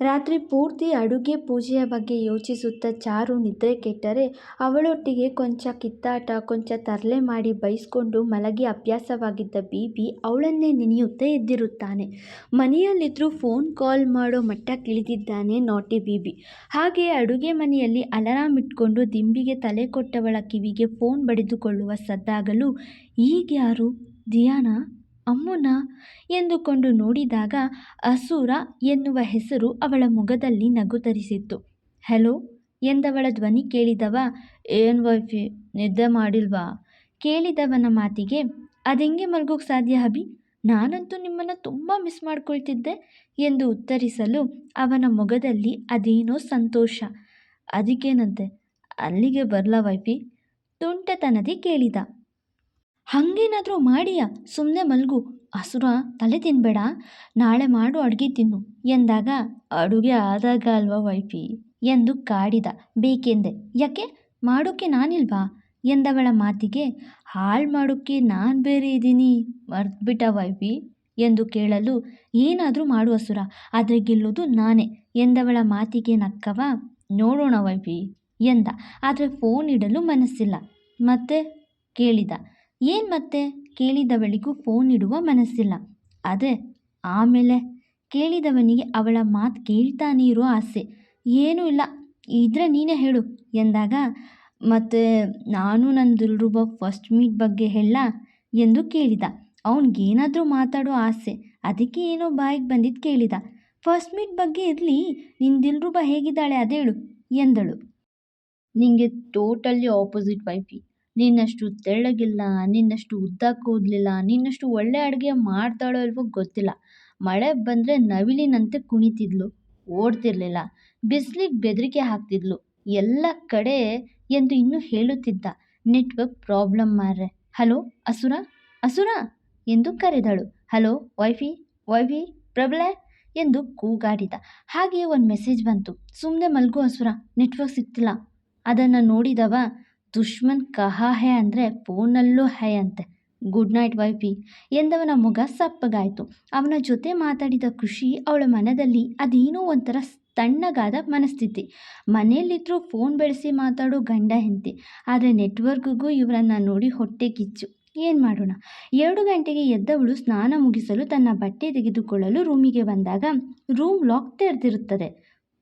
ರಾತ್ರಿ ಪೂರ್ತಿ ಅಡುಗೆ ಪೂಜೆಯ ಬಗ್ಗೆ ಯೋಚಿಸುತ್ತಾ ಚಾರು ನಿದ್ರೆ ಕೆಟ್ಟರೆ ಅವಳೊಟ್ಟಿಗೆ ಕೊಂಚ ಕಿತ್ತಾಟ, ಕೊಂಚ ತರಲೆ ಮಾಡಿ ಬೈಸ್ಕೊಂಡು ಮಲಗಿ ಅಭ್ಯಾಸವಾಗಿದ್ದ ಬೀಬಿ ಅವಳನ್ನೇ ನೆನೆಯುತ್ತಾ ಎದ್ದಿರುತ್ತಾನೆ. ಮನೆಯಲ್ಲಿದ್ದರೂ ಫೋನ್ ಕಾಲ್ ಮಾಡೋ ಮಟ್ಟ ಕಿಳಿದಿದ್ದಾನೆ ನೋಟಿ ಬೀಬಿ. ಹಾಗೆ ಅಡುಗೆ ಮನೆಯಲ್ಲಿ ಅಲಾರಾಮ್ ಇಟ್ಕೊಂಡು ದಿಂಬಿಗೆ ತಲೆ ಕೊಟ್ಟವಳ ಕಿವಿಗೆ ಫೋನ್ ಬಡಿದುಕೊಳ್ಳುವ ಸದ್ದಾಗಲು ಈಗ್ಯಾರು ದಿಯಾನಾ? ಅಮ್ಮನ ಎಂದುಕೊಂಡು ನೋಡಿದಾಗ ಅಸುರ ಎನ್ನುವ ಹೆಸರು ಅವಳ ಮುಖದಲ್ಲಿ ನಗು ತರಿಸಿತ್ತು. ಹಲೋ, ಎಂದವಳ ಧ್ವನಿ ಕೇಳಿದವ? ಏನ್ ವೈಫಿ, ನಿದ್ದೆ ಮಾಡಿಲ್ವಾ? ಕೇಳಿದವನ ಮಾತಿಗೆ, ಅದೆಂಗೆ ಮಲ್ಗೋಕ್ ಸಾಧ್ಯ ಹಬಿ ನಾನಂತೂ ನಿಮ್ಮನ್ನು ತುಂಬ ಮಿಸ್ ಮಾಡ್ಕೊಳ್ತಿದ್ದೆ ಎಂದು ಉತ್ತರಿಸಲು ಅವನ ಮೊಗದಲ್ಲಿ ಅದೇನೋ ಸಂತೋಷ. ಅದಕ್ಕೇನಂತೆ? ಅಲ್ಲಿಗೆ ಬರಲ ವೈಫಿ? ತುಂಟತನದಿ ಕೇಳಿದ. ಹಂಗೇನಾದರೂ ಮಾಡಿಯಾ? ಸುಮ್ಮನೆ ಮಲ್ಗು. ಹಸುರ ತಲೆ ತಿನ್ಬೇಡ. ನಾಳೆ ಮಾಡು ಅಡುಗೆ ತಿನ್ನು. ಎಂದಾಗ, ಅಡುಗೆ ಆದಾಗ ಅಲ್ವಾ ವೈಫಿ? ಎಂದು ಕಾಡಿದ. ಬೇಕೆಂದೆ? ಯಾಕೆ? ಮಾಡೋಕ್ಕೆ ನಾನಿಲ್ವಾ? ಎಂದವಳ ಮಾತಿಗೆ, ಹಾಳು ಮಾಡೋಕ್ಕೆ ನಾನು ಬೇರೆ ಇದ್ದೀನಿ. ಮರ್ತ್ಬಿಟ್ಟ ವೈಫಿ? ಎಂದು ಕೇಳಲು, ಏನಾದರೂ ಮಾಡು ಹಸುರ ಆದರೆ ಗೆಲ್ಲೋದು ನಾನೇ. ಎಂದವಳ ಮಾತಿಗೆ ನಕ್ಕವ, ನೋಡೋಣ ವೈಫಿ. ಎಂದ. ಆದರೆ ಫೋನ್ ಇಡಲು ಮನಸ್ಸಿಲ್ಲ. ಮತ್ತೆ ಕೇಳಿದ ಏನು ಮತ್ತೆ? ಕೇಳಿದವಳಿಗೂ ಫೋನ್ ಇಡುವ ಮನಸ್ಸಿಲ್ಲ. ಅದೇ, ಆಮೇಲೆ? ಕೇಳಿದವನಿಗೆ ಅವಳ ಮಾತು ಕೇಳ್ತಾನೆ ಇರೋ ಆಸೆ. ಏನೂ ಇಲ್ಲ. ಇದ್ರೆ ನೀನೇ ಹೇಳು ಎಂದಾಗ, ಮತ್ತೆ ನಾನು ನನ್ನ ದಿಲ್ರುಬ ಫಸ್ಟ್ ಮೀಟ್ ಬಗ್ಗೆ ಹೇಳ ಎಂದು ಕೇಳಿದ. ಅವನಿಗೇನಾದರೂ ಮಾತಾಡೋ ಆಸೆ. ಅದಕ್ಕೆ ಏನೋ ಬಾಯಿಗೆ ಬಂದಿದ್ದು ಕೇಳಿದ. ಫಸ್ಟ್ ಮೀಟ್ ಬಗ್ಗೆ ಇರಲಿ ನಿನ್ನ ದಿಲ್ರುಬ ಹೇಗಿದ್ದಾಳೆ ಅದೇಳು ಎಂದಳು. ನಿಂಗೆ ಟೋಟಲಿ ಆಪೋಸಿಟ್ ವೈಫಿ ನಿನ್ನಷ್ಟು ತೆಳ್ಳಗಿಲ್ಲ, ನಿನ್ನಷ್ಟು ಉದ್ದ ಕೂದಲಿಲ್ಲ ನಿನ್ನಷ್ಟು ಒಳ್ಳೆ ಅಡುಗೆ ಮಾಡ್ತಾಳೋ ಇಲ್ವೋ ಗೊತ್ತಿಲ್ಲ. ಮಳೆ ಬಂದರೆ ನವಿಲಿನಂತೆ ಕುಣಿತಿದ್ಲು. ಓಡ್ತಿರ್ಲಿಲ್ಲ. ಬಿಸಿಲಿಗೆ ಬೆದರಿಕೆ ಹಾಕ್ತಿದ್ಲು. ಎಲ್ಲ ಕಡೆ ಎಂದು ಇನ್ನೂ ಹೇಳುತ್ತಿದ್ದ. ನೆಟ್ವರ್ಕ್ ಪ್ರಾಬ್ಲಮ್ ಮಾರ್ರೆ. ಹಲೋ, ಅಸುರ? ಅಸುರ? ಎಂದು ಕರೆದಳು. Hello, wifey? ವೈಫಿ? ಪ್ರಬಲೆ? ಎಂದು ಕೂಗಾಡಿದ. ಹಾಗೆಯೇ ಒಂದು ಮೆಸೇಜ್ ಬಂತು. ಸುಮ್ಮನೆ ಮಲ್ಗು ಅಸುರ. ನೆಟ್ವರ್ಕ್ ಸಿಗ್ತಿಲ್ಲ. ಅದನ್ನು ನೋಡಿದವ ದುಶ್ಮನ್ ಕಹಾ ಹೇ ಅಂದರೆ ಫೋನಲ್ಲೂ ಹೇ ಅಂತೆ. ಗುಡ್ ನೈಟ್ ವೈಫಿ ಎಂದವನ ಮುಗ ಸಪ್ಪಗಾಯಿತು. ಅವನ ಜೊತೆ ಮಾತಾಡಿದ ಖುಷಿ ಅವಳ ಮನದಲ್ಲಿ ಅದೇನೋ ಒಂಥರ ತಣ್ಣಗಾದ ಮನಸ್ಥಿತಿ. ಮನೆಯಲ್ಲಿದ್ದರೂ ಫೋನ್ ಬೆಳೆಸಿ ಮಾತಾಡೋ ಗಂಡ ಹೆಂಡತಿ, ಆದರೆ ನೆಟ್ವರ್ಕ್ಗೂ ಇವರನ್ನು ನೋಡಿ ಹೊಟ್ಟೆ ಕಿಚ್ಚು. ಏನು ಮಾಡೋಣ? ಎರಡು ಗಂಟೆಗೆ ಎದ್ದವಳು ಸ್ನಾನ ಮುಗಿಸಲು ತನ್ನ ಬಟ್ಟೆ ತೆಗೆದುಕೊಳ್ಳಲು ರೂಮಿಗೆ ಬಂದಾಗ ರೂಮ್ ಲಾಕ್ ತೆರೆದಿರುತ್ತದೆ.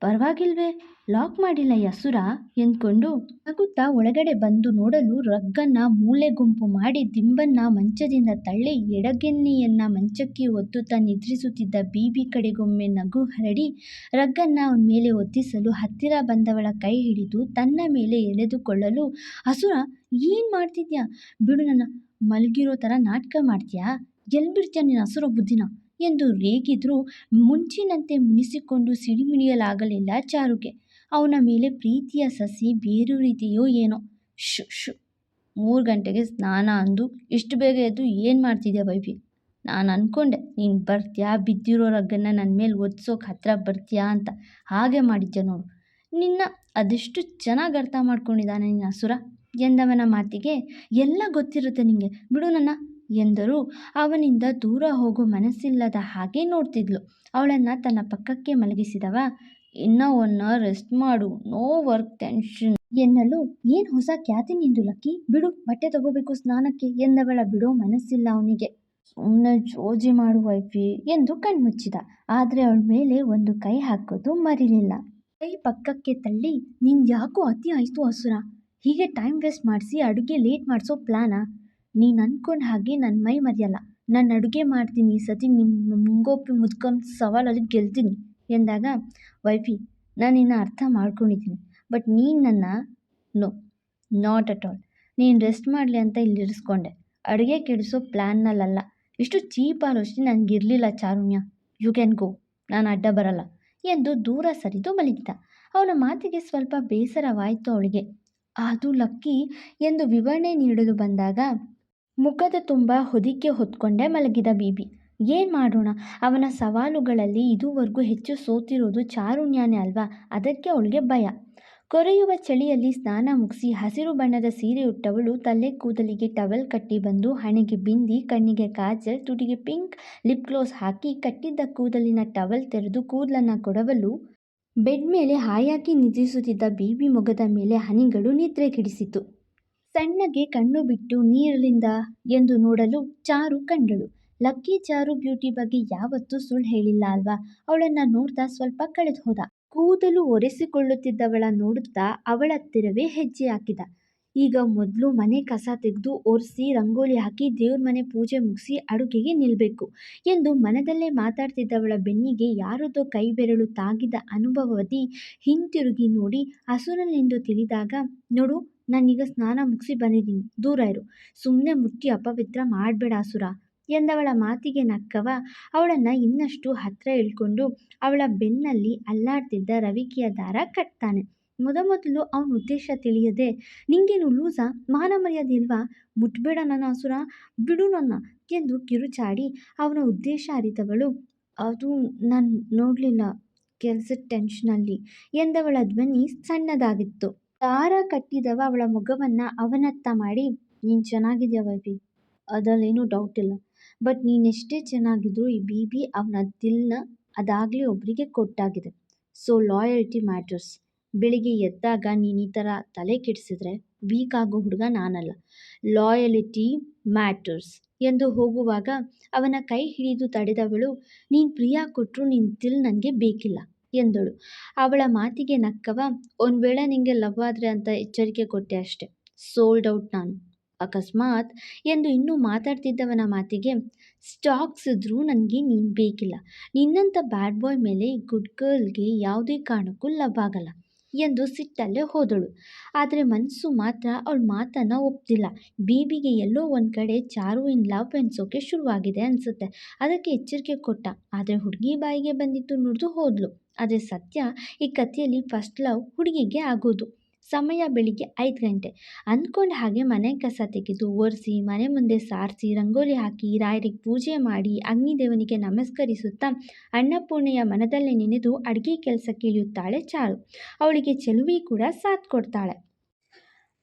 ಪರವಾಗಿಲ್ವೇ, ಲಾಕ್ ಮಾಡಿಲ್ಲ ಯಸುರ ಎಂದ್ಕೊಂಡು ನಗುತ್ತಾ ಒಳಗಡೆ ಬಂದು ನೋಡಲು ರಗ್ಗನ್ನ ಮೂಲೆ ಗುಂಪು ಮಾಡಿ ದಿಂಬನ್ನ ಮಂಚದಿಂದ ತಳ್ಳಿ ಎಡಗೆನ್ನಿಯನ್ನ ಮಂಚಕ್ಕೆ ಒತ್ತುತ್ತಾ ನಿದ್ರಿಸುತ್ತಿದ್ದ ಬೀಬಿ ಕಡೆಗೊಮ್ಮೆ ನಗು ಹರಡಿ ರಗ್ಗನ್ನ ಅವನ ಮೇಲೆ ಒತ್ತಿಸಲು ಹತ್ತಿರ ಬಂದವಳ ಕೈ ಹಿಡಿದು ತನ್ನ ಮೇಲೆ ಎಳೆದುಕೊಳ್ಳಲು, ಹಸುರ, ಏನು ಮಾಡ್ತಿದ್ಯಾ? ಬಿಡು ನನ್ನ ಮಲಗಿರೋ ಥರ ನಾಟಕ ಮಾಡ್ತೀಯಾ? ಎಲ್ಲಿ ಬಿಡ್ತೀಯ ನಿನ್ನ ಹಸುರ ಬುದ್ಧಿನ? ಎಂದು ರೇಗಿದ್ರೂ ಮುಂಚಿನಂತೆ ಮುನಿಸಿಕೊಂಡು ಸಿಡಿಮಿಡಿಯಲಾಗಲಿಲ್ಲ ಚಾರುಗೆ. ಅವನ ಮೇಲೆ ಪ್ರೀತಿಯ ಸಸಿ ಬೇರೂರಿದೆಯೋ ಏನೋ. ಶು ಶು. ಮೂರು ಗಂಟೆಗೆ ಸ್ನಾನ ಅಂದು ಇಷ್ಟು ಬೇಗ ಎದ್ದು ಏನು ಮಾಡ್ತಿದ್ಯಾ ಬೈಬಿ? ನಾನು ಅಂದ್ಕೊಂಡೆ ನೀನು ಬರ್ತೀಯಾ? ಬಿದ್ದಿರೋ ರಗ್ಗನ್ನ ನನ್ನ ಮೇಲೆ ಒದ್ಸೋಕೆ ಹತ್ರ ಬರ್ತೀಯಾ ಅಂತ ಹಾಗೆ ಮಾಡಿದ್ದೆ ನೋಡು. ನಿನ್ನ ಅದೆಷ್ಟು ಚೆನ್ನಾಗಿ ಅರ್ಥ ಮಾಡ್ಕೊಂಡಿದ್ದಾನೆ ನಿನ್ನ ಹಸುರ ಎಂದವನ ಮಾತಿಗೆ, ಎಲ್ಲ ಗೊತ್ತಿರುತ್ತೆ ನಿನಗೆ ಬಿಡು ನನ್ನ. ಎಂದರೂ. ಅವನಿಂದ ದೂರ ಹೋಗೋ ಮನಸ್ಸಿಲ್ಲದ ಹಾಗೆ ನೋಡ್ತಿದ್ಲು. ಅವಳನ್ನು ತನ್ನ ಪಕ್ಕಕ್ಕೆ ಮಲಗಿಸಿದವ ಇನ್ನವನ್ನ ರೆಸ್ಟ್ ಮಾಡು ನೋ ವರ್ಕ್ ಟೆನ್ಷನ್ ಎನ್ನಲು, ಏನು ಹೊಸ ಖ್ಯಾತಿ ನಿಂದು ಲಕ್ಕಿ? ಬಿಡು, ಬಟ್ಟೆ ತಗೋಬೇಕು ಸ್ನಾನಕ್ಕೆ, ಎಂದವಳ ಬಿಡೋ ಮನಸ್ಸಿಲ್ಲ ಅವನಿಗೆ. ಸುಮ್ಮನೆ ಜೋಜಿ ಮಾಡು ವೈಫಿ, ಎಂದು ಕಣ್ಮುಚ್ಚಿದ. ಆದರೆ ಅವಳ ಮೇಲೆ ಒಂದು ಕೈ ಹಾಕೋದು ಮರಿಲಿಲ್ಲ. ಕೈ ಪಕ್ಕಕ್ಕೆ ತಳ್ಳಿ ನಿನ್ ಯಾಕೋ ಅತಿ ಆಯಿತು ಹಸುರ ಹೀಗೆ ಟೈಮ್ ವೇಸ್ಟ್ ಮಾಡಿಸಿ ಅಡುಗೆ ಲೇಟ್ ಮಾಡಿಸೋ ಪ್ಲಾನಾ ನೀನು ಅಂದ್ಕೊಂಡ ಹಾಗೆ ನನ್ನ ಮೈ ಮರೆಯಲ್ಲ. ನಾನು ಅಡುಗೆ ಮಾಡ್ತೀನಿ ಈ ಸತಿ ನಿಮ್ಮ ಮುಂಗೋಪಿ ಮುದ್ಕೊಂಡು ಸವಾಲಲ್ಲಿ ಗೆಲ್ತೀನಿ ಎಂದಾಗ, ವೈಫಿ, ನಾನು ಇನ್ನು ಅರ್ಥ ಮಾಡ್ಕೊಂಡಿದ್ದೀನಿ, ಬಟ್ ನೀನು ನನ್ನ, ನೋ, ನಾಟ್ ಅಟ್ ಆಲ್. ನೀನು ರೆಸ್ಟ್ ಮಾಡಲಿ ಅಂತ ಇಲ್ಲಿ ಇರಿಸ್ಕೊಂಡೆ. ಅಡುಗೆ ಕೆಡಿಸೋ ಪ್ಲ್ಯಾನ್ನಲ್ಲ ಇಷ್ಟು ಚೀಪ್ ಆಲೋಚನೆ ನನಗಿರಲಿಲ್ಲ ಚಾರುಣ್ಯ. You can go. ನಾನು ಅಡ್ಡ ಬರಲ್ಲ. ಎಂದು ದೂರ ಸರಿದು ಮಲಗಿದ. ಅವನ ಮಾತಿಗೆ ಸ್ವಲ್ಪ ಬೇಸರವಾಯಿತು ಅವಳಿಗೆ. ಅದು ಲಕ್ಕಿ ಎಂದು ವಿವರಣೆ ನೀಡಲು ಬಂದಾಗ ಮುಖದ ತುಂಬ ಹೊದಿಕೆ ಹೊತ್ಕೊಂಡೇ ಮಲಗಿದ ಬೀಬಿ. ಏನು ಮಾಡೋಣ? ಅವನ ಸವಾಲುಗಳಲ್ಲಿ ಇದುವರೆಗೂ ಹೆಚ್ಚು ಸೋತಿರೋದು ಚಾರುಣ್ಯನೇ ಅಲ್ವಾ? ಅದಕ್ಕೆ ಅವಳಿಗೆ ಭಯ. ಕೊರೆಯುವ ಚಳಿಯಲ್ಲಿ ಸ್ನಾನ ಮುಗಿಸಿ ಹಸಿರು ಬಣ್ಣದ ಸೀರೆ ಉಟ್ಟವಳು ತಲೆ ಕೂದಲಿಗೆ ಟವೆಲ್ ಕಟ್ಟಿ ಬಂದು ಹಣೆಗೆ ಬಿಂದಿ ಕಣ್ಣಿಗೆ ಕಾಜಲ್, ತುಟಿಗೆ ಪಿಂಕ್ ಲಿಪ್ ಗ್ಲೋಸ್ ಹಾಕಿ ಕಟ್ಟಿದ್ದ ಕೂದಲಿನ ಟವೆಲ್ ತೆರೆದು ಕೂದಲನ್ನು ಕೊಡವಲು ಬೆಡ್ ಮೇಲೆ ಹಾಯಾಗಿ ನಿದ್ರಿಸುತ್ತಿದ್ದ ಬೀಬಿ ಮೊಗದ ಮೇಲೆ ಹನಿಗಳು ನಿದ್ರೆಗೆಡಿಸಿತು ಸಣ್ಣಗೆ ಕಣ್ಣು ಬಿಟ್ಟು ನೀರಲಿಂದ ಎಂದು ನೋಡಲು ಚಾರು ಕಂಡಳು. ಲಕ್ಕಿ ಚಾರು ಬ್ಯೂಟಿ ಬಗ್ಗೆ ಯಾವತ್ತೂ ಸುಳ್ಳು ಹೇಳಿಲ್ಲ ಅಲ್ವಾ? ಅವಳನ್ನ ನೋಡ್ತಾ ಸ್ವಲ್ಪ ಕಳೆದು ಹೋದ. ಕೂದಲು ಒರೆಸಿಕೊಳ್ಳುತ್ತಿದ್ದವಳ ನೋಡುತ್ತಾ ಅವಳ ಹತ್ತಿರವೇ ಹೆಜ್ಜೆ ಹಾಕಿದ. ಈಗ ಮೊದಲು ಮನೆ ಕಸ ತೆಗೆದು ಒರೆಸಿ, ರಂಗೋಲಿ ಹಾಕಿ ದೇವ್ರ ಮನೆ ಪೂಜೆ ಮುಗಿಸಿ ಅಡುಗೆಗೆ ನಿಲ್ಲಬೇಕು ಎಂದು ಮನದಲ್ಲೇ ಮಾತಾಡ್ತಿದ್ದವಳ ಬೆನ್ನಿಗೆ ಯಾರದೋ ಕೈ ಬೆರಳು ತಾಗಿದ ಅನುಭವದಿ ಹಿಂತಿರುಗಿ ನೋಡಿ ಹಸುರನೆಂದು ತಿಳಿದಾಗ, ನೋಡು ನಾನೀಗ ಸ್ನಾನ ಮುಗಿಸಿ ಬಂದಿದ್ದೀನಿ. ದೂರ ಇರು. ಸುಮ್ಮನೆ ಮುಟ್ಟಿ ಅಪವಿತ್ರ ಮಾಡಬೇಡ ಅಸುರ. ಎಂದವಳ ಮಾತಿಗೆ ನಕ್ಕವ ಅವಳನ್ನು ಇನ್ನಷ್ಟು ಹತ್ತಿರ ಇಳ್ಕೊಂಡು ಅವಳ ಬೆನ್ನಲ್ಲಿ ಅಲ್ಲಾಡ್ತಿದ್ದ ರವಿಕೆಯ ದಾರ ಕಟ್ತಾನೆ. ಮೊದಮೊದಲು ಅವನ ಉದ್ದೇಶ ತಿಳಿಯದೆ, ನಿಂಗೇನು ಲೂಸ? ಮಾನ ಮರ್ಯಾದೆ ಇಲ್ವಾ? ಮುಟ್ಬೇಡ ನನ್ನ ಹಸುರ ಬಿಡು ನನ್ನ ಎಂದು ಕಿರುಚಾಡಿ ಅವನ ಉದ್ದೇಶ ಅರಿತವಳು. ಅದು ನಾನು ನೋಡಲಿಲ್ಲ. ಕೆಲಸದ ಟೆನ್ಷನಲ್ಲಿ ಎಂದವಳ ಧ್ವನಿ ಸಣ್ಣದಾಗಿತ್ತು. ದಾರ ಕಟ್ಟಿದವ, ಅವಳ ಮುಖವನ್ನ ಅವನತ್ತ ಮಾಡಿ, ನೀನು ಚೆನ್ನಾಗಿದ್ಯಾ ಬೇಬಿ ಅದರಲ್ಲೇನೂ ಡೌಟ್ ಇಲ್ಲ. ಬಟ್ ನೀನೆಷ್ಟೇ ಚೆನ್ನಾಗಿದ್ರೂ ಈ ಬೇಬಿ ಅವನ ದಿಲ್ನ ಅದಾಗಲೇ ಒಬ್ಬರಿಗೆ ಕೊಟ್ಟಾಗಿದೆ. ಸೊ ಲಾಯಲ್ಟಿ ಮ್ಯಾಟರ್ಸ್ ಬೆಳಿಗ್ಗೆ ಎದ್ದಾಗ ನೀನು ಈ ಥರ ತಲೆ ಕೆಡಿಸಿದ್ರೆ ವೀಕ್ ಆಗೋ ಹುಡುಗ ನಾನಲ್ಲ. ಲಾಯಲಿಟಿ ಮ್ಯಾಟರ್ಸ್ ಎಂದು ಹೋಗುವಾಗ ಅವನ ಕೈ ಹಿಡಿದು ತಡೆದವಳು, ನೀನು ಪ್ರಿಯ ಕೊಟ್ಟರು ನಿನ್ನ ದಿಲ್ ನನಗೆ ಬೇಕಿಲ್ಲ. ಎಂದಳು. ಅವಳ ಮಾತಿಗೆ ನಕ್ಕವ, ಒಂದು ವೇಳೆ ನಿಂಗೆ ಲವ್ ಆದರೆ ಅಂತ ಎಚ್ಚರಿಕೆ ಕೊಟ್ಟೆ ಅಷ್ಟೆ. ಸೋಲ್ಡ್ ಔಟ್ ನಾನು. ಅಕಸ್ಮಾತ್ ಎಂದು ಇನ್ನೂ ಮಾತಾಡ್ತಿದ್ದವನ ಮಾತಿಗೆ ಸ್ಟಾಕ್ಸ್ ಇದ್ರೂ ನನಗೆ ನೀನು ಬೇಕಿಲ್ಲ. ನಿನ್ನಂಥ ಬ್ಯಾಡ್ ಬಾಯ್ ಮೇಲೆ ಗುಡ್ ಗರ್ಲ್ಗೆ ಯಾವುದೇ ಕಾರಣಕ್ಕೂ ಲವ್ ಆಗಲ್ಲ. ಎಂದು ಸಿಟ್ಟಲ್ಲೇ ಹೋದಳು. ಆದರೆ ಮನಸ್ಸು ಮಾತ್ರ ಅವಳ ಮಾತನ್ನು ಒಪ್ತಿಲ್ಲ. ಬೀಬಿಗೆ ಎಲ್ಲೋ ಒಂದು ಕಡೆ ಚಾರು ಇನ್ ಲವ್ ಎನ್ಸೋಕೆ ಶುರುವಾಗಿದೆ ಅನಿಸುತ್ತೆ. ಅದಕ್ಕೆ ಎಚ್ಚರಿಕೆ ಕೊಟ್ಟ. ಆದರೆ ಹುಡುಗಿ ಬಾಯಿಗೆ ಬಂದಿದ್ದು ನುಡಿದು ಹೋದಳು ಆದರೆ ಸತ್ಯ ಈ ಕಥೆಯಲ್ಲಿ ಫಸ್ಟ್ ಲವ್ ಹುಡುಗಿಗೆ ಆಗೋದು. ಸಮಯ ಬೆಳಿಗ್ಗೆ ಐದು ಗಂಟೆ. ಅಂದ್ಕೊಂಡು ಹಾಗೆ ಮನೆ ಕಸ ತೆಗೆದು ಒರೆಸಿ, ಮನೆ ಮುಂದೆ ಸಾರಿಸಿ, ರಂಗೋಲಿ ಹಾಕಿ, ರಾಯರಿಗೆ ಪೂಜೆ ಮಾಡಿ ಅಗ್ನಿದೇವನಿಗೆ ನಮಸ್ಕರಿಸುತ್ತಾ ಅನ್ನಪೂರ್ಣೆಯ ಮನದಲ್ಲೇ ನೆನೆದು ಅಡುಗೆ ಕೆಲಸ ಕೇಳಿಯುತ್ತಾಳೆ ಚಾರು ಅವಳಿಗೆ ಚೆಲುವಿ ಕೂಡ ಸಾಥ್ ಕೊಡ್ತಾಳೆ.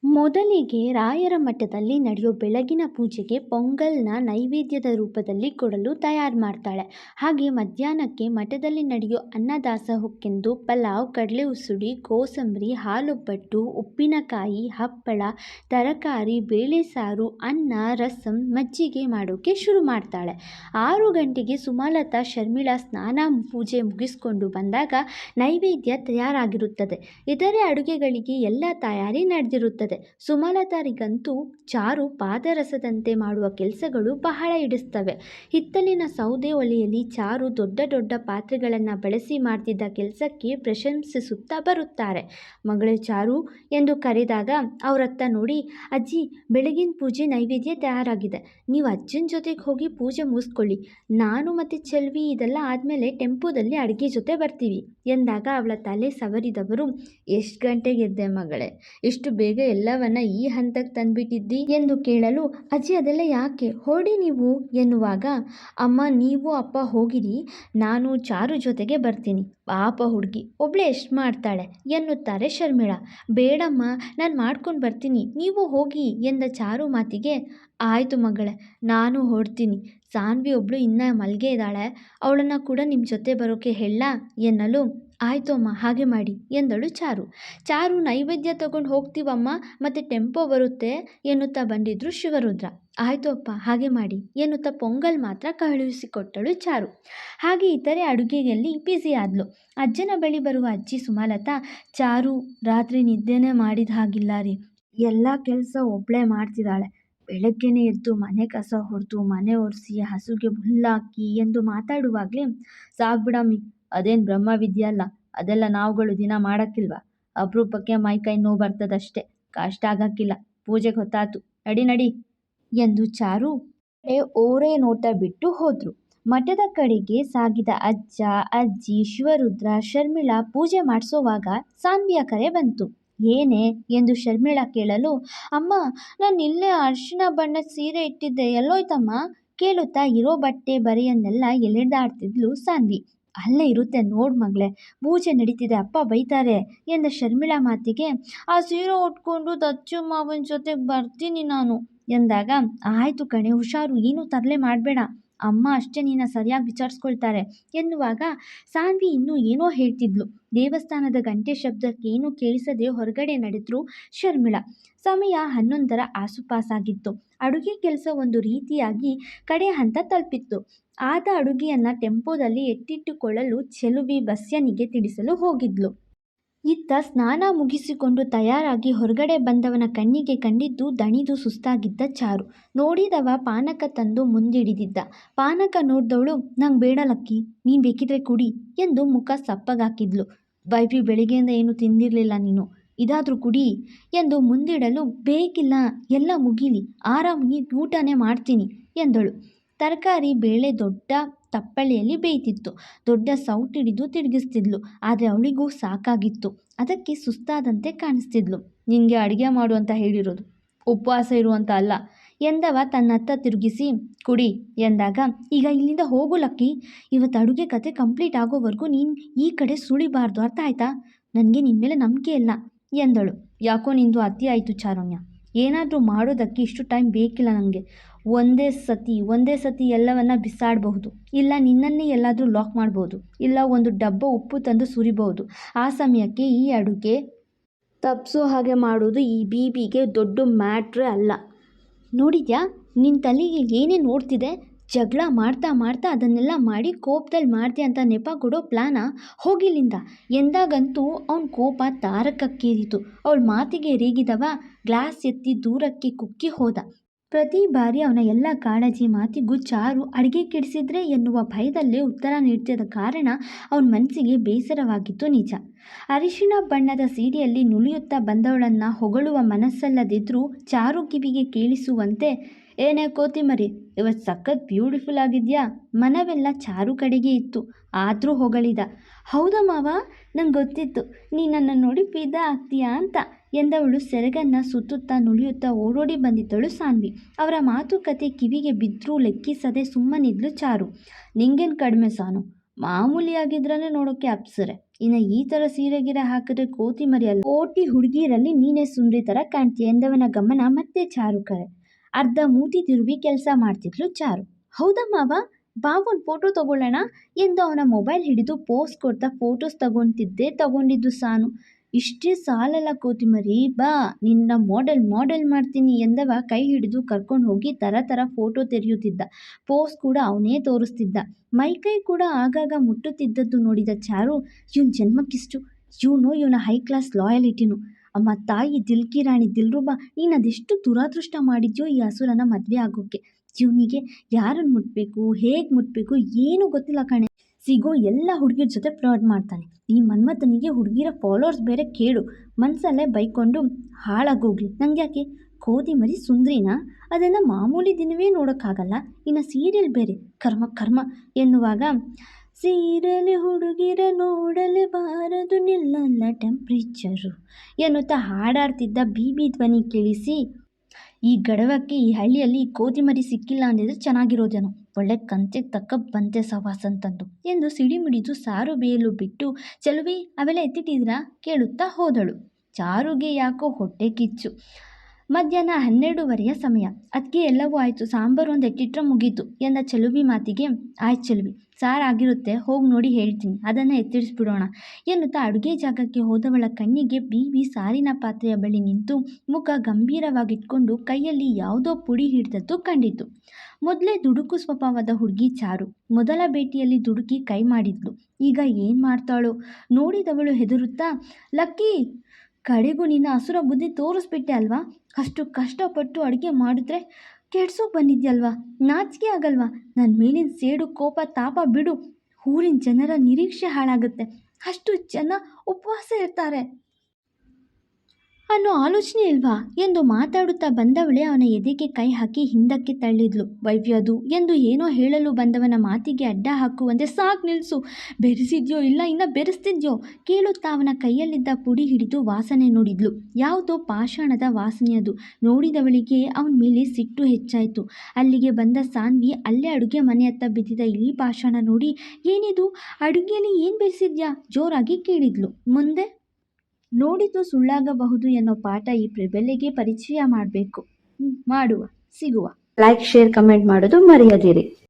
ಮೊದಲಿಗೆ ರಾಯರ ಮಠದಲ್ಲಿ ನಡೆಯೋ ಬೆಳಗಿನ ಪೂಜೆಗೆ ಪೊಂಗಲ್ನ ನೈವೇದ್ಯದ ರೂಪದಲ್ಲಿ ಕೊಡಲು ತಯಾರು ಮಾಡ್ತಾಳೆ. ಹಾಗೆ ಮಧ್ಯಾಹ್ನಕ್ಕೆ ಮಠದಲ್ಲಿ ನಡೆಯೋ ಅನ್ನದಾಸೋಹಕ್ಕೆಂದು ಪಲಾವ್, ಕಡಲೆ ಉಸುಡಿ ಕೋಸಂಬರಿ, ಹಾಲೊಬ್ಬಟ್ಟು, ಉಪ್ಪಿನಕಾಯಿ, ಹಪ್ಪಳ, ತರಕಾರಿ, ಬೇಳೆ ಸಾರು, ಅನ್ನ, ರಸಂ ಮಜ್ಜಿಗೆ ಮಾಡೋಕ್ಕೆ ಶುರು ಮಾಡ್ತಾಳೆ. ಆರು ಗಂಟೆಗೆ ಸುಮಲತಾ, ಶರ್ಮಿಳಾ ಸ್ನಾನ ಪೂಜೆ ಮುಗಿಸ್ಕೊಂಡು ಬಂದಾಗ ನೈವೇದ್ಯ ತಯಾರಾಗಿರುತ್ತದೆ. ಇತರೆ ಅಡುಗೆಗಳಿಗೆ ಎಲ್ಲ ತಯಾರಿ ನಡೆದಿರುತ್ತದೆ. ಸುಮಲತಾರಿಗಂತೂ ಚಾರು ಪಾದರಸದಂತೆ ಮಾಡುವ ಕೆಲಸಗಳು ಬಹಳ ಹಿಡಿಸ್ತವೆ. ಹಿತ್ತಲಿನ ಸೌದೆ ಒಲೆಯಲ್ಲಿ ಚಾರು ದೊಡ್ಡ ದೊಡ್ಡ ಪಾತ್ರೆಗಳನ್ನು ಬಳಸಿ ಮಾಡ್ತಿದ್ದ ಕೆಲಸಕ್ಕೆ ಪ್ರಶಂಸಿಸುತ್ತಾ ಬರುತ್ತಾರೆ. ಮಗಳೇ ಚಾರು ಎಂದು ಕರೆದಾಗ ಅವರತ್ತ ನೋಡಿ, ಅಜ್ಜಿ, ಬೆಳಗಿನ ಪೂಜೆ ನೈವೇದ್ಯ ತಯಾರಾಗಿದೆ. ನೀವು ಅಜ್ಜನ ಜೊತೆಗೆ ಹೋಗಿ ಪೂಜೆ ಮುಗಿಸ್ಕೊಳ್ಳಿ. ನಾನು ಮತ್ತು ಚೆಲ್ವಿ ಇದೆಲ್ಲ ಆದಮೇಲೆ ಟೆಂಪೋದಲ್ಲಿ ಅಡುಗೆ ಜೊತೆ ಬರ್ತೀವಿ. ಎಂದಾಗ ಅವಳ ತಲೆ ಸವರಿದವರು, ಎಷ್ಟು ಗಂಟೆಗೆ ಎದ್ದೆ ಮಗಳೇ? ಇಷ್ಟು ಬೇಗ ಎಲ್ಲವನ್ನ ಈ ಹಂತಕ್ಕೆ ತಂದ್ಬಿಟ್ಟಿದ್ದಿ? ಎಂದು ಕೇಳಲು, ಅಜ್ಜಿ ಅದೆಲ್ಲ ಯಾಕೆ? ಹೊಡಿ ನೀವು? ಎನ್ನುವಾಗ, ಅಮ್ಮ ನೀವು ಅಪ್ಪ ಹೋಗಿರಿ, ನಾನು ಚಾರು ಜೊತೆಗೆ ಬರ್ತೀನಿ. ಪಾಪ ಹುಡುಗಿ, ಒಬ್ಳೆ ಎಷ್ಟು ಮಾಡ್ತಾಳೆ? ಎನ್ನುತ್ತಾರೆ ಶರ್ಮಿಳ. ಬೇಡಮ್ಮ, ನಾನು ಮಾಡ್ಕೊಂಡು ಬರ್ತೀನಿ. ನೀವು ಹೋಗಿ ಎಂದ ಚಾರು ಮಾತಿಗೆ, ಆಯಿತು ಮಗಳೇ, ನಾನು ಹೊಡ್ತೀನಿ ಸಾನ್ವಿ ಒಬ್ಳು ಇನ್ನೂ ಮಲ್ಗೆ ಇದ್ದಾಳೆ. ಅವಳನ್ನು ಕೂಡ ನಿಮ್ಮ ಜೊತೆ ಬರೋಕ್ಕೆ ಹೇಳ, ಎನ್ನಲು ಆಯಿತು ಹಾಗೆ ಮಾಡಿ ಎಂದಳು ಚಾರು. ಚಾರು ನೈವೇದ್ಯ ತಗೊಂಡು ಹೋಗ್ತೀವಮ್ಮ, ಮತ್ತು ಟೆಂಪೋ ಬರುತ್ತೆ ಎನ್ನುತ್ತಾ ಬಂದಿದ್ರು ಶಿವರುದ್ರ. ಆಯಿತು ಅಪ್ಪ, ಹಾಗೆ ಮಾಡಿ ಎನ್ನುತ್ತಾ ಪೊಂಗಲ್ ಮಾತ್ರ ಕಳುಹಿಸಿಕೊಟ್ಟಳು ಚಾರು. ಹಾಗೆ ಇತರೆ ಅಡುಗೆಯಲ್ಲಿ ಬ್ಯುಸಿ ಆದಳು ಅಜ್ಜನ ಬಳಿ ಬರುವ ಅಜ್ಜಿ ಸುಮಲತಾ, ಚಾರು, ರಾತ್ರಿ ನಿದ್ದೆನೇ ಮಾಡಿದ ಹಾಗಿಲ್ಲ ರೀ. ಎಲ್ಲ ಕೆಲಸ ಒಬ್ಬಳೇ ಮಾಡ್ತಿದ್ದಾಳೆ. ಬೆಳಗ್ಗೆನೇ ಎದ್ದು ಮನೆ ಕಸ ಹೊಡೆದು ಮನೆ ಒರೆಸಿ ಹಸುಗೆ ಹುಲ್ಲಾಕಿ ಎಂದು ಮಾತಾಡುವಾಗಲೇ ಸಾಕ್ಬಿಡಮ್ಮಿ ಅದೇನು ಬ್ರಹ್ಮವಿದ್ಯೆ ಅಲ್ಲ, ಅದೆಲ್ಲ ನಾವುಗಳು ದಿನ ಮಾಡೋಕ್ಕಿಲ್ವಾ? ಅಪರೂಪಕ್ಕೆ ಮೈಕೈ ನೋವು ಬರ್ತದಷ್ಟೇ, ಕಷ್ಟ ಆಗಕ್ಕಿಲ್ಲ ಪೂಜೆಗೆ ಹೊತ್ತಾತು ನಡಿ ನಡಿ ಎಂದು ಚಾರು ಕಡೆ ಓರೆ ನೋಟ ಬಿಟ್ಟು ಹೋದ್ರು. ಮಠದ ಕಡೆಗೆ ಸಾಗಿದ ಅಜ್ಜ, ಅಜ್ಜಿ, ಶಿವರುದ್ರ, ಶರ್ಮಿಳಾ ಪೂಜೆ ಮಾಡಿಸೋವಾಗ ಸಾನ್ವಿಯ ಕರೆ ಬಂತು. ಏನೇ ಎಂದು ಶರ್ಮಿಳಾ ಕೇಳಲು, ಅಮ್ಮ, ನಾನು ಇಲ್ಲೇ ಅರಿಶಿನ ಬಣ್ಣದ ಸೀರೆ ಇಟ್ಟಿದ್ದೆ, ಎಲ್ಲೋಯ್ತಮ್ಮ? ಕೇಳುತ್ತಾ ಇರೋ ಬಟ್ಟೆ ಬರೆಯನ್ನೆಲ್ಲ ಎಳೆದಾಡ್ತಿದ್ಲು ಸಾನ್ವಿ. ಅಲ್ಲೇ ಇರುತ್ತೆ, ನೋಡು ಮಗಳೇ. ಪೂಜೆ ನಡೀತಿದೆ, ಅಪ್ಪ ಬೈತಾರೆ ಎಂದ ಶರ್ಮಿಳಾ ಮಾತಿಗೆ, ಆ ಸೀರೆ ಉಟ್ಕೊಂಡು ದಚ್ಚು ಮಾವನ ಜೊತೆಗೆ ಬರ್ತೀನಿ ನಾನು ಎಂದಾಗ, ಆಯಿತು ಕಣೆ, ಹುಷಾರು, ಏನೂ ತರಲೆ ಮಾಡಬೇಡ. ಅಮ್ಮ ಅಷ್ಟೇ ನಿನ್ನ ಸರಿಯಾಗಿ ವಿಚಾರಿಸ್ಕೊಳ್ತಾರೆ ಎನ್ನುವಾಗ ಸಾನ್ವಿ ಇನ್ನೂ ಏನೋ ಹೇಳ್ತಿದ್ಲು. ದೇವಸ್ಥಾನದ ಗಂಟೆ ಶಬ್ದಕ್ಕೆ ಏನೂ ಕೇಳಿಸದೆ ಹೊರಗಡೆ ನಡೆದ್ರು ಶರ್ಮಿಳಾ. ಸಮಯ ಹನ್ನೊಂದರ ಆಸುಪಾಸಾಗಿತ್ತು. ಅಡುಗೆ ಕೆಲಸ ಒಂದು ರೀತಿಯಾಗಿ ಕಡೆ ಹಂತ ತಲುಪಿತ್ತು. ಆದ ಅಡುಗೆಯನ್ನು ಟೆಂಪೋದಲ್ಲಿ ಎತ್ತಿಟ್ಟುಕೊಳ್ಳಲು ಚೆಲುವಿ ಬಸ್ಯನಿಗೆ ತಿಳಿಸಲು ಹೋಗಿದ್ಲು. ಇತ್ತ ಸ್ನಾನ ಮುಗಿಸಿಕೊಂಡು ತಯಾರಾಗಿ ಹೊರಗಡೆ ಬಂದವನ ಕಣ್ಣಿಗೆ ಕಂಡಿದ್ದು ದಣಿದು ಸುಸ್ತಾಗಿದ್ದ ಚಾರು. ನೋಡಿದವ ಪಾನಕ ತಂದು ಮುಂದಿಡಿದಿದ್ದ. ಪಾನಕ ನೋಡಿದವಳು, ನಂಗೆ ಬೇಡಲಕ್ಕಿ ನೀನು ಬೇಕಿದ್ರೆ ಕುಡಿ ಎಂದು ಮುಖ ಸಪ್ಪಗಾಕಿದ್ಲು. ವೈಫಿ ಬೆಳಿಗ್ಗೆಯಿಂದ ಏನು ತಿಂದಿರಲಿಲ್ಲ ನೀನು, ಇದಾದರೂ ಕುಡಿ ಎಂದು ಮುಂದಿಡಲು, ಬೇಕಿಲ್ಲ, ಎಲ್ಲ ಮುಗಿಲಿ, ಆರಾಮಾಗಿ ಊಟನೇ ಮಾಡ್ತೀನಿ ಎಂದಳು. ತರಕಾರಿ, ಬೇಳೆ ದೊಡ್ಡ ತಪ್ಪಲೆಯಲ್ಲಿ ಬೇಯ್ತಿತ್ತು. ದೊಡ್ಡ ಸೌಟ್ ಹಿಡಿದು ತಿರುಗಿಸ್ತಿದ್ಲು. ಆದರೆ ಅವಳಿಗೂ ಸಾಕಾಗಿತ್ತು. ಅದಕ್ಕೆ ಸುಸ್ತಾದಂತೆ ಕಾಣಿಸ್ತಿದ್ಲು. ನಿನಗೆ ಅಡುಗೆ ಮಾಡು ಅಂತ ಹೇಳಿರೋದು. ಉಪವಾಸ ಇರುವಂತ ಅಲ್ಲ. ಎಂದವ ತನ್ನತ್ತ ತಿರುಗಿಸಿ. ಕುಡಿ, ಎಂದಾಗ, ಈಗ ಇಲ್ಲಿಂದ ಹೋಗು ಲಕ್ಕಿ. ಇವತ್ತು ಅಡುಗೆ ಕತೆ ಕಂಪ್ಲೀಟ್ ಆಗೋವರೆಗೂ ನೀನು ಈ ಕಡೆ ಸುಳಿಬಾರ್ದು. ಅರ್ಥ ಆಯ್ತಾ? ನನಗೆ ನಿನ್ನ ಮೇಲೆ ನಂಬಿಕೆ ಇಲ್ಲ. ಎಂದಳು. ಯಾಕೋ ನಿಂದು ಅತಿ ಆಯಿತು ಚಾರುಣ್ಯ. ಏನಾದರೂ ಮಾಡೋದಕ್ಕೆ ಇಷ್ಟು ಟೈಮ್ ಬೇಕಿಲ್ಲ ನನಗೆ ಒಂದೇ ಸತಿ ಒಂದೇ ಸತಿ ಎಲ್ಲವನ್ನ ಬಿಸಾಡಬಹುದು. ಇಲ್ಲ ನಿನ್ನನ್ನೇ ಎಲ್ಲಾದರೂ ಲಾಕ್ ಮಾಡ್ಬೋದು ಇಲ್ಲ ಒಂದು ಡಬ್ಬ ಉಪ್ಪು ತಂದು ಸುರಿಬಹುದು. ಆ ಸಮಯಕ್ಕೆ ಈ ಅಡುಗೆ ತಪ್ಪಿಸೋ ಹಾಗೆ ಮಾಡೋದು ಈ ಬಿ ಬಿಗೆ ದೊಡ್ಡ ಮ್ಯಾಟ್ರೇ ಅಲ್ಲ. ನೋಡಿದ್ಯಾ? ನಿನ್ನ ತಲೆಗೆ ಏನೇ ನೋಡ್ತಿದೆ ಜಗಳ ಮಾಡ್ತಾ ಮಾಡ್ತಾ ಅದನ್ನೆಲ್ಲ ಮಾಡಿ ಕೋಪದಲ್ಲಿ ಮಾಡ್ದೆ ಅಂತ ನೆಪ ಕೊಡೋ ಪ್ಲಾನ ಹೋಗಿಲ್ಲಿಂದ. ಎಂದಾಗಂತೂ ಅವನ ಕೋಪ ತಾರಕಕ್ಕೇರಿತು. ಅವಳ ಮಾತಿಗೆ ರೇಗಿದವ, ಗ್ಲಾಸ್ ಎತ್ತಿ ದೂರಕ್ಕೆ ಕುಕ್ಕಿ ಹೋದ. ಪ್ರತಿ ಬಾರಿ ಅವನ ಎಲ್ಲ ಕಾಳಜಿ ಮಾತಿಗೂ ಚಾರು ಅಡಿಗೆ ಕೆಡಿಸಿದ್ರೆ ಎನ್ನುವ ಭಯದಲ್ಲೇ ಉತ್ತರ ನೀಡ್ತಿದ್ದ ಕಾರಣ ಅವನ ಮನಸ್ಸಿಗೆ ಬೇಸರವಾಗಿತ್ತು ನಿಜ. ಅರಿಶಿಣ ಬಣ್ಣದ ಸೀಡಿಯಲ್ಲಿ ನುಲಿಯುತ್ತಾ ಬಂದವಳನ್ನು ಹೊಗಳುವ ಮನಸ್ಸಲ್ಲದಿದ್ದರೂ ಚಾರು ಕಿವಿಗೆ ಕೇಳಿಸುವಂತೆ ಏನೇ ಕೋತಿಮರಿ ಇವತ್ತು ಸಖತ್ ಬ್ಯೂಟಿಫುಲ್ ಆಗಿದೆಯಾ? ಮನವೆಲ್ಲ ಚಾರು ಕಡೆಗೆ ಇತ್ತು, ಆದರೂ ಹೊಗಳಿದ. ಹೌದಾ ಮಾವ? ನಂಗೆ ಗೊತ್ತಿತ್ತು. ನೀ ನನ್ನ ನೋಡಿ ಫಿದಾ ಆಗ್ತೀಯಾ ಅಂತ ಎಂದವಳು ಸೆರಗನ್ನು ಸುತ್ತುತ್ತಾ ನುಳಿಯುತ್ತಾ ಓಡೋಡಿ ಬಂದಿದ್ದಳು ಸಾನ್ವಿ. ಅವರ ಮಾತುಕತೆ ಕಿವಿಗೆ ಬಿದ್ದರೂ ಲೆಕ್ಕಿಸದೆ ಸುಮ್ಮನಿದ್ಲು ಚಾರು. ನಿಂಗೇನು ಕಡಿಮೆ ಸಾನು? ಮಾಮೂಲಿಯಾಗಿದ್ರೇ ನೋಡೋಕ್ಕೆ ಅಪ್ಸರೆ. ಇನ್ನು ಈ ಥರ ಸೀರೆಗಿರೆ ಹಾಕಿದ್ರೆ ಕೋತಿ ಮರಿಯಲ್ಲ ಕೋಟಿ ಹುಡುಗಿರಲ್ಲಿ ನೀನೇ ಸುಂದ್ರಿ ಥರ ಕಾಣ್ತೀಯ ಎಂದವನ ಗಮನ ಮತ್ತೆ ಚಾರು ಕರೆ. ಅರ್ಧ ಮೂತಿ ತಿರುವಿ ಕೆಲಸ ಮಾಡ್ತಿದ್ಲು ಚಾರು. ಹೌದಾ ಮಾವ? ಬಾ ಒಂದು ಫೋಟೋ ತಗೊಳ್ಳೋಣ ಎಂದು ಅವನ ಮೊಬೈಲ್ ಹಿಡಿದು ಪೋಸ್ ಕೊಡ್ತಾ ಫೋಟೋಸ್ ತಗೊತಿದ್ದೆ ತಗೊಂಡಿದ್ದು ಸಾನು. ಇಷ್ಟೇ ಸಾಲಲ್ಲ ಕೋತಿಮರಿ, ಬಾ, ನಿನ್ನ ಮಾಡೆಲ್ ಮಾಡೆಲ್ ಮಾಡ್ತೀನಿ ಎಂದವ ಕೈ ಹಿಡಿದು ಕರ್ಕೊಂಡು ಹೋಗಿ ಥರ ಥರ ಫೋಟೋ ತೆರೆಯುತ್ತಿದ್ದ. ಪೋಸ್ ಕೂಡ ಅವನೇ ತೋರಿಸ್ತಿದ್ದ. ಮೈಕೈ ಕೂಡ ಆಗಾಗ ಮುಟ್ಟುತ್ತಿದ್ದದ್ದು ನೋಡಿದ ಚಾರು, ಇವನ್ ಜನ್ಮಕ್ಕಿಷ್ಟು ಇವನು ಇವನ ಹೈ ಕ್ಲಾಸ್ ಲಾಯಲಿಟಿನು ಅಮ್ಮ, ತಾಯಿ ದಿಲ್ಕಿ ರಾಣಿ ದಿಲ್ರುಬ, ನೀನು ಅದೆಷ್ಟು ದುರಾದೃಷ್ಟ ಮಾಡಿದ್ಯೋ ಈ ಹಸುರನ ಮದುವೆ ಆಗೋಕ್ಕೆ ಇವನಿಗೆ ಯಾರನ್ನು ಮುಟ್ಟಬೇಕು ಹೇಗೆ ಮುಟ್ಟಬೇಕು ಏನೂ ಗೊತ್ತಿಲ್ಲ ಕಣೆ. ಸಿಗೋ ಎಲ್ಲ ಹುಡುಗಿರ ಜೊತೆ ಫ್ರಾಡ್ ಮಾಡ್ತಾನೆ. ಈ ಮನ್ಮಥನಿಗೆ ಹುಡುಗಿರ ಫಾಲೋವರ್ಸ್ ಬೇರೆ ಕೇಳು ಮನಸ್ಸಲ್ಲೇ ಬೈಕೊಂಡು ಹಾಳಾಗೋಗ್ಲಿ. ನಂಗೆ ಯಾಕೆ ಕೋದಿ ಮರಿ ಸುಂದ್ರಿನ? ಅದನ್ನು ಮಾಮೂಲಿ ದಿನವೇ ನೋಡೋಕ್ಕಾಗಲ್ಲ. ಇನ್ನು ಸೀರಿಯಲ್ ಬೇರೆ. ಕರ್ಮ ಕರ್ಮ ಎನ್ನುವಾಗ ಸೀರೆಲೆ ಹುಡುಗಿರ ನೋಡಲೆ ಬಾರದು ನಿಲ್ಲಲ್ಲ ಟೆಂಪ್ರೇಚರು ಎನ್ನುತ್ತಾ ಹಾಡಾಡ್ತಿದ್ದ ಬೀಬಿ ಧ್ವನಿ ಕೇಳಿಸಿ, ಈ ಗಡವಕ್ಕೆ ಈ ಹಳ್ಳಿಯಲ್ಲಿ ಕೋತಿ ಮರಿ ಸಿಕ್ಕಿಲ್ಲ ಅಂದಿದ್ರೆ ಚೆನ್ನಾಗಿರೋದೇನು, ಒಳ್ಳೆ ಕಂತೆಗೆ ತಕ್ಕ ಬಂತೆ ಸವಾಸ ಅಂತಂದು ಎಂದು ಸಿಡಿಮಿಡಿದು ಸಾರು ಬೇಯಲು ಬಿಟ್ಟು, ಚೆಲುವಿ, ಅವೆಲ್ಲ ಎತ್ತಿಟ್ಟಿದ್ರಾ ಕೇಳುತ್ತಾ ಹೋದಳು. ಚಾರುಗೆ ಯಾಕೋ ಹೊಟ್ಟೆ ಕಿಚ್ಚು. ಮಧ್ಯಾಹ್ನ ಹನ್ನೆರಡೂವರೆಯ ಸಮಯ. ಅದಕ್ಕೆ ಎಲ್ಲವೂ ಆಯಿತು. ಸಾಂಬಾರು ಒಂದು ಎಟ್ಟಿಟ್ರೆ ಮುಗೀತು ಎಂದ ಚೆಲುವಿ ಮಾತಿಗೆ, ಆಯ್ತು ಚೆಲುವಿ, ಸಾರು ಆಗಿರುತ್ತೆ, ಹೋಗಿ ನೋಡಿ ಹೇಳ್ತೀನಿ, ಅದನ್ನು ಎತ್ತಿಡಿಸ್ಬಿಡೋಣ ಎನ್ನುತ್ತಾ ಅಡುಗೆ ಜಾಗಕ್ಕೆ ಹೋದವಳ ಕಣ್ಣಿಗೆ ಬೀವಿ ಸಾರಿನ ಪಾತ್ರೆಯ ಬಳಿ ನಿಂತು ಮುಖ ಗಂಭೀರವಾಗಿಟ್ಕೊಂಡು ಕೈಯಲ್ಲಿ ಯಾವುದೋ ಪುಡಿ ಹಿಡಿದದ್ದು ಕಂಡಿತು. ಮೊದಲೇ ದುಡುಕು ಸ್ವಭಾವದ ಹುಡುಗಿ ಚಾರು. ಮೊದಲ ಭೇಟಿಯಲ್ಲಿ ದುಡುಕಿ ಕೈ ಮಾಡಿದ್ಲು. ಈಗ ಏನು ಮಾಡ್ತಾಳೋ? ನೋಡಿದವಳು ಹೆದರುತ್ತಾ, ಲಕ್ಕಿ ಕಡೆಗೂ ನಿನ್ನ ಹಸುರ ಬುದ್ಧಿ ತೋರಿಸ್ಬಿಟ್ಟೆ ಅಲ್ವಾ? ಅಷ್ಟು ಕಷ್ಟಪಟ್ಟು ಅಡುಗೆ ಮಾಡಿದ್ರೆ ಕೆಡ್ಸೋಕೆ ಬಂದಿದ್ಯಲ್ವಾ? ನಾಚಿಕೆ ಆಗಲ್ವಾ? ನನ್ನ ಮೇಲಿನ ಸೇಡು ಕೋಪ ತಾಪ ಬಿಡು. ಊರಿನ ಜನರ ನಿರೀಕ್ಷೆ ಹಾಳಾಗುತ್ತೆ. ಅಷ್ಟು ಜನ ಉಪವಾಸ ಇರ್ತಾರೆ. ಅನ್ನೋ ಆಲೋಚನೆ ಇಲ್ವಾ? ಎಂದು ಮಾತಾಡುತ್ತಾ ಬಂದವಳೆ ಅವನ ಎದೆಗೆ ಕೈ ಹಾಕಿ ಹಿಂದಕ್ಕೆ ತಳ್ಳಿದ್ಲು. ವೈವ್ಯದು ಎಂದು ಏನೋ ಹೇಳಲು ಬಂದವನ ಮಾತಿಗೆ ಅಡ್ಡ ಹಾಕುವಂತೆ ಸಾಕು ನಿಲ್ಸು. ಬೆರೆಸಿದ್ಯೋ ಇಲ್ಲ, ಇನ್ನ ಬೆರೆಸ್ತಿದ್ಯೋ? ಕೇಳುತ್ತಾ ಅವನ ಕೈಯಲ್ಲಿದ್ದ ಪುಡಿ ಹಿಡಿದು ವಾಸನೆ ನೋಡಿದ್ಲು. ಯಾವುದೋ ಪಾಷಾಣದ ವಾಸನೆಯದು ನೋಡಿದವಳಿಗೆ ಅವನ ಮೇಲೆ ಸಿಟ್ಟು ಹೆಚ್ಚಾಯಿತು. ಅಲ್ಲಿಗೆ ಬಂದ ಸಾನ್ವಿ ಅಲ್ಲೇ ಅಡುಗೆ ಮನೆಯತ್ತ ಬಿದ್ದಿದ್ದ ಇಲಿ ಪಾಷಾಣ ನೋಡಿ, ಏನಿದು? ಅಡುಗೆಯಲ್ಲಿ ಏನು ಬೆರೆಸಿದ್ಯಾ? ಜೋರಾಗಿ ಕೇಳಿದ್ಲು. ಮುಂದೆ? ನೋಡಿದ್ದು ಸುಳ್ಳಾಗಬಹುದು ಎನ್ನೋ ಪಾಠ ಈ ಪ್ರಬೆಲೆಗೆ ಪರಿಚಯ ಮಾಡಬೇಕು. ಮಾಡುವ, ಸಿಗುವ. ಲೈಕ್ ಶೇರ್ ಕಮೆಂಟ್ ಮಾಡೋದು ಮರೆಯದಿರಿ.